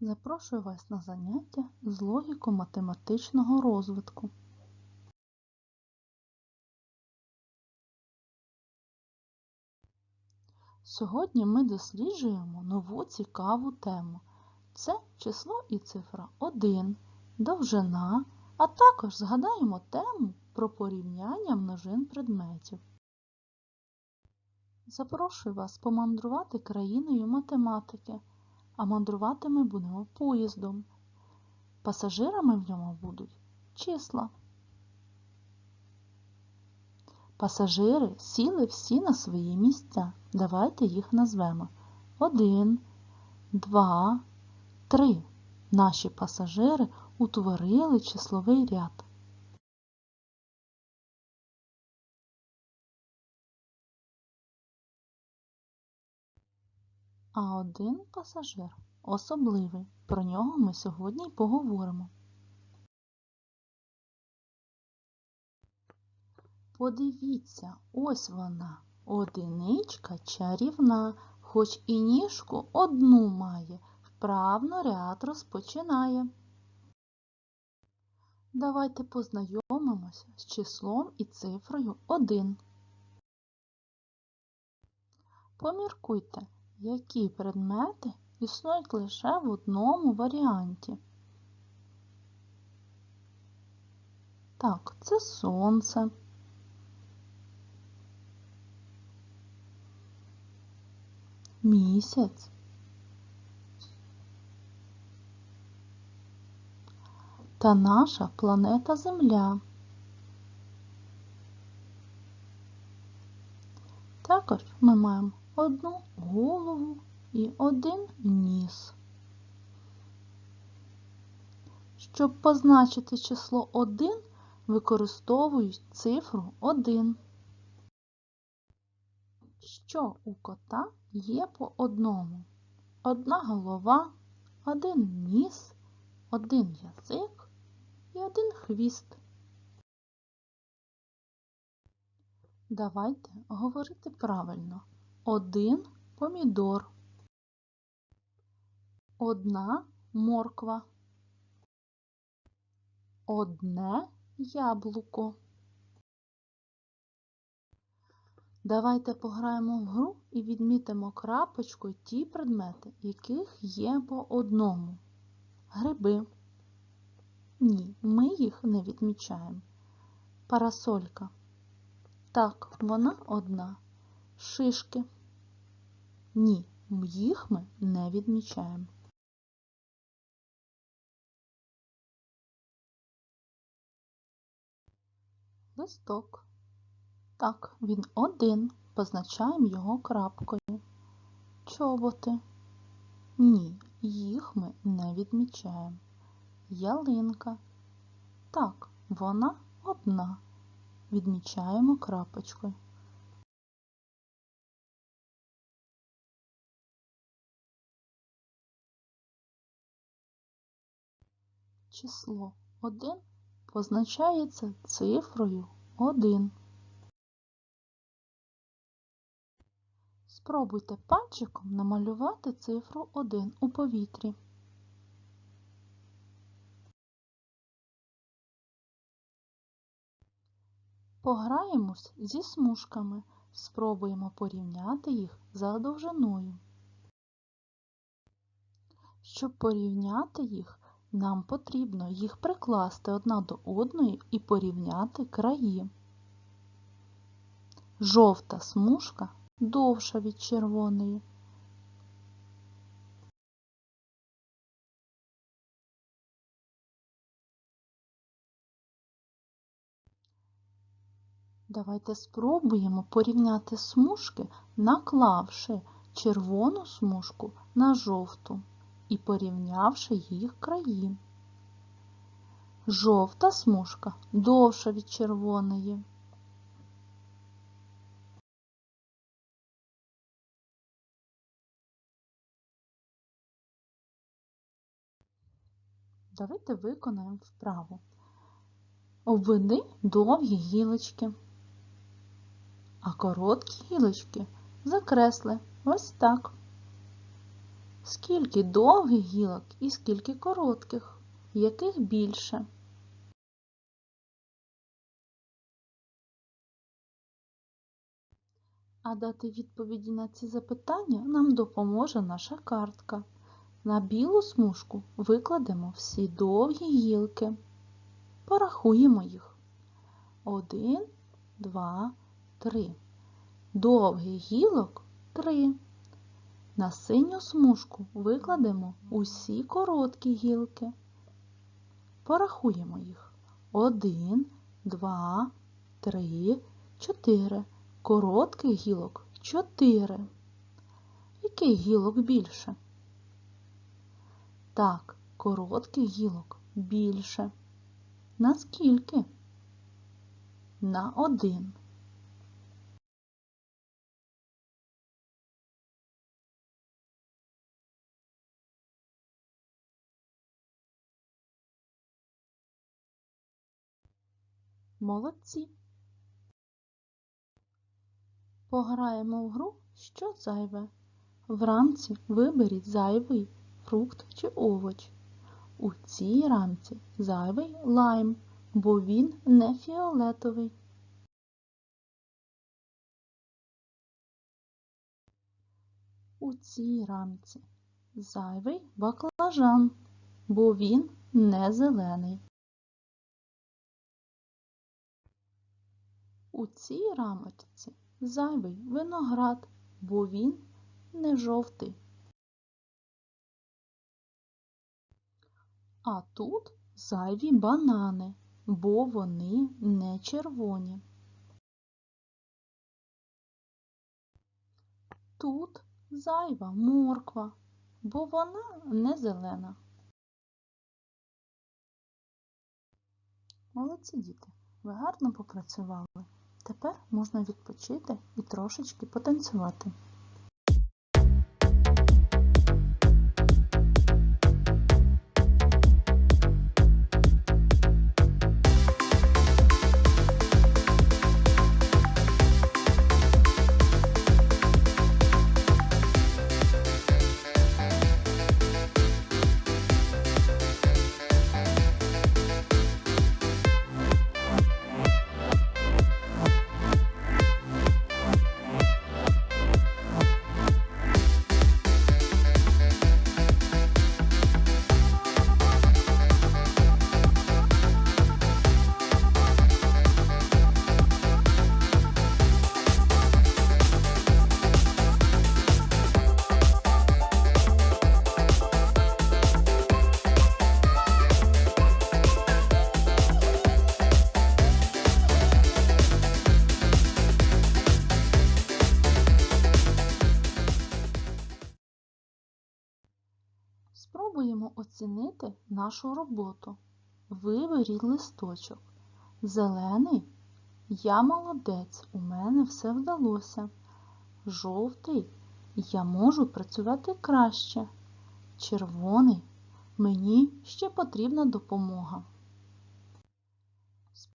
Запрошую вас на заняття з логіко-математичного розвитку. Сьогодні ми досліджуємо нову цікаву тему. Це число і цифра 1, довжина, а також згадаємо тему про порівняння множин предметів. Запрошую вас помандрувати країною математики, а мандрувати ми будемо поїздом. Пасажирами в ньому будуть числа. Пасажири сіли всі на свої місця. Давайте їх назвемо. Один, два, три. Наші пасажири утворили числовий ряд. А один пасажир особливий. Про нього ми сьогодні й поговоримо. Подивіться, ось вона, одиничка чарівна, хоч і ніжку одну має, вправно ряд розпочинає. Давайте познайомимося з числом і цифрою 1. Поміркуйте, які предмети існують лише в одному варіанті. Так, це сонце. Місяць. Та наша планета Земля. Також ми маємо одну голову і один ніс. Щоб позначити число 1, використовують цифру 1. Що у кота є по одному? Одна голова, один ніс, один язик і один хвіст. Давайте говорити правильно. Один помідор. Одна морква. Одне яблуко. Давайте пограємо в гру і відмітимо крапочкою ті предмети, яких є по одному. Гриби. Ні, ми їх не відмічаємо. Парасолька. Так, вона одна. Шишки. Ні, їх ми не відмічаємо. Листок. Так, він один. Позначаємо його крапкою. Чоботи. Ні, їх ми не відмічаємо. Ялинка. Так, вона одна. Відмічаємо крапочкою. Число 1 позначається цифрою 1. Спробуйте пальчиком намалювати цифру 1 у повітрі. Пограємось зі смужками. Спробуємо порівняти їх за довжиною. Щоб порівняти їх, нам потрібно їх прикласти одна до одної і порівняти краї. Жовта смужка довша від червоної. Давайте спробуємо порівняти смужки, наклавши червону смужку на жовту і порівнявши їх краї. Жовта смужка довша від червоної. Давайте виконаємо вправу. Обведи довгі гілочки, а короткі гілочки закресли ось так. Скільки довгих гілок і скільки коротких? Яких більше? А дати відповіді на ці запитання нам допоможе наша картка. На білу смужку викладемо всі довгі гілки. Порахуємо їх. Один, два, три. Довгих гілок три. На синю смужку викладемо усі короткі гілки. Порахуємо їх. Один, два, три, чотири. Коротких гілок чотири. Яких гілок більше? Так, коротких гілок більше. На скільки? На один. Молодці. Пограємо в гру що зайве. Вранці виберіть зайвий фрукт чи овоч. У цій рамці зайвий лайм, бо він не фіолетовий. У цій рамці зайвий баклажан, бо він не зелений. У цій рамочці зайвий виноград, бо він не жовтий. А тут зайві банани, бо вони не червоні. Тут зайва морква, бо вона не зелена. Молодці діти, ви гарно попрацювали. Тепер можна відпочити і трошечки потанцювати. Нашу роботу. Виберіть листочок. Зелений я молодець, у мене все вдалося. Жовтий я можу працювати краще. Червоний мені ще потрібна допомога.